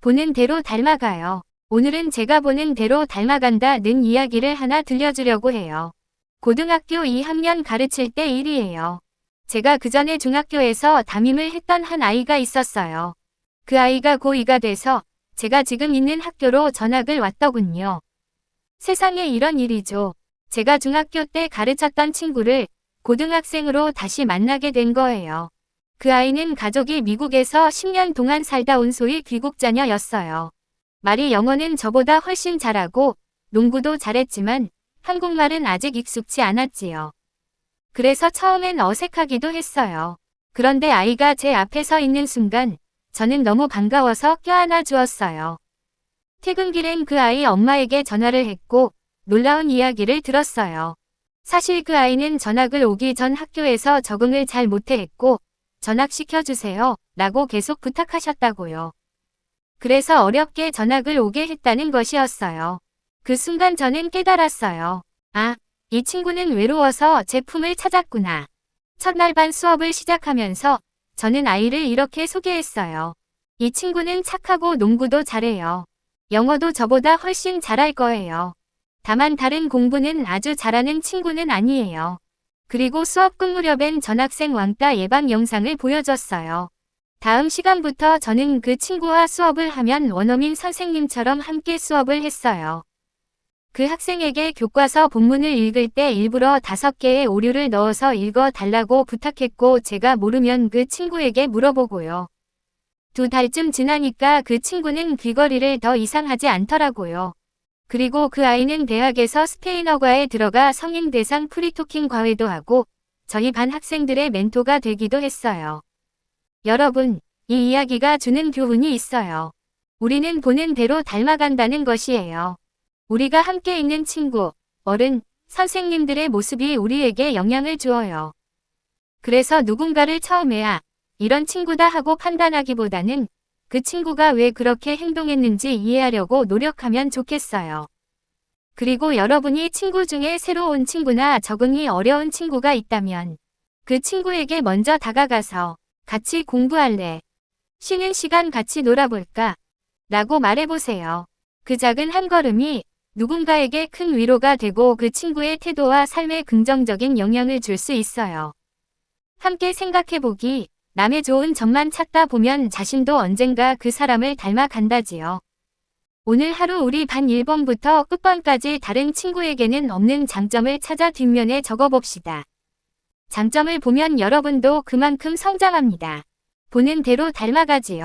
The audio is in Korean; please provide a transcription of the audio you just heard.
보는 대로 닮아가요. 오늘은 제가 보는 대로 닮아간다는 이야기를 하나 들려주려고 해요. 고등학교 2학년 가르칠 때 일이에요. 제가 그 전에 중학교에서 담임을 했던 한 아이가 있었어요. 그 아이가 고2가 돼서 제가 지금 있는 학교로 전학을 왔더군요. 세상에 이런 일이죠. 제가 중학교 때 가르쳤던 친구를 고등학생으로 다시 만나게 된 거예요. 그 아이는 가족이 미국에서 10년 동안 살다 온 소위 귀국 자녀였어요. 말이 영어는 저보다 훨씬 잘하고 농구도 잘했지만 한국말은 아직 익숙치 않았지요. 그래서 처음엔 어색하기도 했어요. 그런데 아이가 제 앞에 서 있는 순간 저는 너무 반가워서 껴안아 주었어요. 퇴근길엔 그 아이 엄마에게 전화를 했고 놀라운 이야기를 들었어요. 사실 그 아이는 전학을 오기 전 학교에서 적응을 잘 못해 했고 전학시켜주세요 라고 계속 부탁하셨다고요. 그래서 어렵게 전학을 오게 했다는 것이었어요. 그 순간 저는 깨달았어요. 아, 이 친구는 외로워서 제품을 찾았구나. 첫날 반 수업을 시작하면서 저는 아이를 이렇게 소개했어요. 이 친구는 착하고 농구도 잘해요. 영어도 저보다 훨씬 잘할 거예요. 다만 다른 공부는 아주 잘하는 친구는 아니에요. 그리고 수업 끝 무렵엔 전학생 왕따 예방 영상을 보여줬어요. 다음 시간부터 저는 그 친구와 수업을 하면 원어민 선생님처럼 함께 수업을 했어요. 그 학생에게 교과서 본문을 읽을 때 일부러 다섯 개의 오류를 넣어서 읽어 달라고 부탁했고 제가 모르면 그 친구에게 물어보고요. 두 달쯤 지나니까 그 친구는 귀걸이를 더 이상 하지 않더라고요. 그리고 그 아이는 대학에서 스페인어과에 들어가 성인 대상 프리토킹 과외도 하고 저희 반 학생들의 멘토가 되기도 했어요. 여러분, 이 이야기가 주는 교훈이 있어요. 우리는 보는 대로 닮아간다는 것이에요. 우리가 함께 있는 친구, 어른, 선생님들의 모습이 우리에게 영향을 주어요. 그래서 누군가를 처음에야 이런 친구다 하고 판단하기보다는 그 친구가 왜 그렇게 행동했는지 이해하려고 노력하면 좋겠어요. 그리고 여러분이 친구 중에 새로운 친구나 적응이 어려운 친구가 있다면 그 친구에게 먼저 다가가서 같이 공부할래. 쉬는 시간 같이 놀아볼까? 라고 말해보세요. 그 작은 한 걸음이 누군가에게 큰 위로가 되고 그 친구의 태도와 삶에 긍정적인 영향을 줄 수 있어요. 함께 생각해보기, 남의 좋은 점만 찾다 보면 자신도 언젠가 그 사람을 닮아간다지요. 오늘 하루 우리 반 1번부터 끝번까지 다른 친구에게는 없는 장점을 찾아 뒷면에 적어봅시다. 장점을 보면 여러분도 그만큼 성장합니다. 보는 대로 닮아가지요.